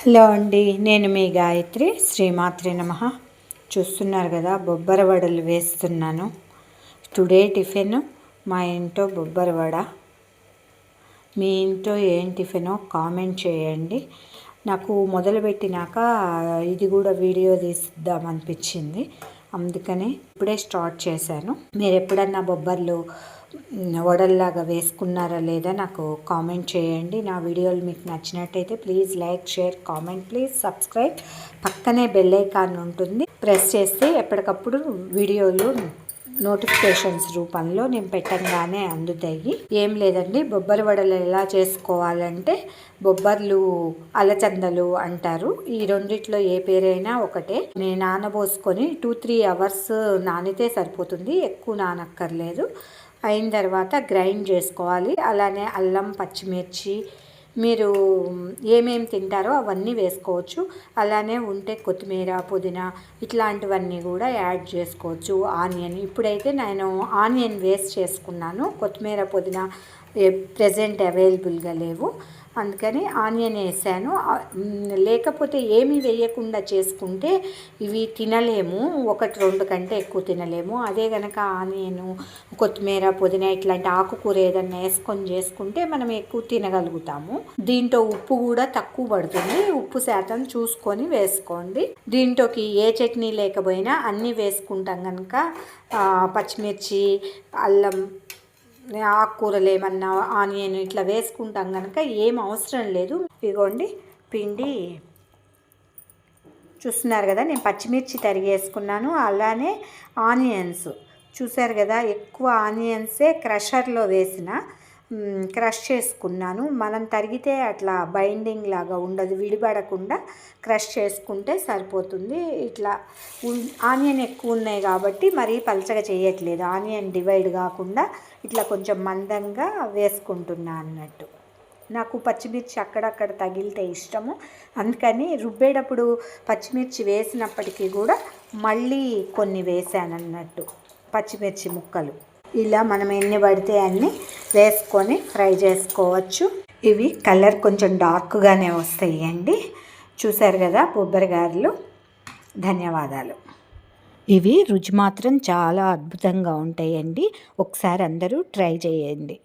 Hello అండి నేను మీ గాయత్రి శ్రీమాత్రి నమ. చూస్తున్నారు కదా బొబ్బర వడలు వేస్తున్నాను. టుడే టిఫిన్ మా ఇంట్లో బొబ్బర వడ. మీ ఇంట్లో ఏం టిఫినో కామెంట్ చేయండి. నాకు మొదలుపెట్టినాక ఇది కూడా వీడియో తీద్దామనిపించింది అందుకని ఇప్పుడే స్టార్ట్ చేశాను. మీరు ఎప్పుడన్నా బొబ్బర్లు వడల్లాగా వేసుకున్నారా లేదా నాకు కామెంట్ చేయండి. నా వీడియోలు మీకు నచ్చినట్టయితే please like share comment please subscribe. పక్కనే బెల్ ఐకాన్ ఉంటుంది. ప్రెస్ చేస్తే ఎప్పటికప్పుడు వీడియోలు నోటిఫికేషన్స్ రూపంలో నేను పెట్టంగానే అందుతాయి. ఏం లేదండి. బొబ్బరి వడలు ఎలా చేసుకోవాలంటే బొబ్బర్లు అలచందలు అంటారు. ఈ రెండిట్లో ఏ పేరైనా ఒకటే. నేను నానబోసుకొని టూ త్రీ అవర్స్ నానితే సరిపోతుంది. ఎక్కువ నానక్కర్లేదు. అయిన తర్వాత గ్రైండ్ చేసుకోవాలి. అలానే అల్లం పచ్చిమిర్చి మీరు ఏమేమి తింటారో అవన్నీ వేసుకోవచ్చు. అలానే ఉంటే కొత్తిమీర పుదీనా ఇట్లాంటివన్నీ కూడా యాడ్ చేసుకోవచ్చు. ఆనియన్. ఇప్పుడైతే నేను ఆనియన్ వేస్ట్ చేసుకున్నాను. కొత్తిమీర పుదీనా ప్రజెంట్ అవైలబుల్గా లేవు. అందుకని ఆనియన్ వేసాను. లేకపోతే ఏమీ వేయకుండా చేసుకుంటే ఇవి తినలేము. ఒకటి రెండు కంటే ఎక్కువ తినలేము. అదే కనుక ఆనియన్ కొత్తిమీర పుదీనా ఇట్లాంటి ఆకుకూర ఏదన్నా వేసుకొని చేసుకుంటే మనం ఎక్కువ తినగలుగుతాము. దీంట్లో ఉప్పు కూడా తక్కువ పడుతుంది. ఉప్పు శాతం చూసుకొని వేసుకోండి. దీంట్లోకి ఏ చట్నీ లేకపోయినా అన్నీ వేసుకుంటాం కనుక పచ్చిమిర్చి అల్లం ఆకుకూరలు ఏమన్నా ఆనియన్ ఇట్లా వేసుకుంటాం కనుక ఏం అవసరం లేదు. ఇగోండి పిండి. చూస్తున్నారు కదా నేను పచ్చిమిర్చి తరిగేసుకున్నాను అలానే ఆనియన్స్. చూసారు కదా ఎక్కువ ఆనియన్సే క్రషర్లో వేసిన క్రష్ చేసుకున్నాను. మనం తరిగితే అట్లా బైండింగ్ లాగా ఉండదు విడిపడకుండా క్రష్ చేసుకుంటే సరిపోతుంది. ఇట్లా ఆనియన్ ఎక్కువ ఉన్నాయి కాబట్టి మరీ పలచగా చేయట్లేదు. ఆనియన్ డివైడ్ కాకుండా ఇట్లా కొంచెం మందంగా వేసుకుంటున్నా అన్నట్టు. నాకు పచ్చిమిర్చి అక్కడక్కడ తగిలితే ఇష్టము. అందుకని రుబ్బేటప్పుడు పచ్చిమిర్చి వేసినప్పటికీ కూడా మళ్ళీ కొన్ని వేసాను అన్నట్టు పచ్చిమిర్చి ముక్కలు. ఇలా మనం ఎన్ని పడితే అన్నీ వేసుకొని ఫ్రై చేసుకోవచ్చు. ఇవి కలర్ కొంచెం డార్క్గానే వస్తాయి అండి చూసారు కదా బొబ్బరిగారులు ధన్యవాదాలు. ఇవి రుచి మాత్రం చాలా అద్భుతంగా ఉంటాయండి. ఒకసారి అందరూ ట్రై చేయండి.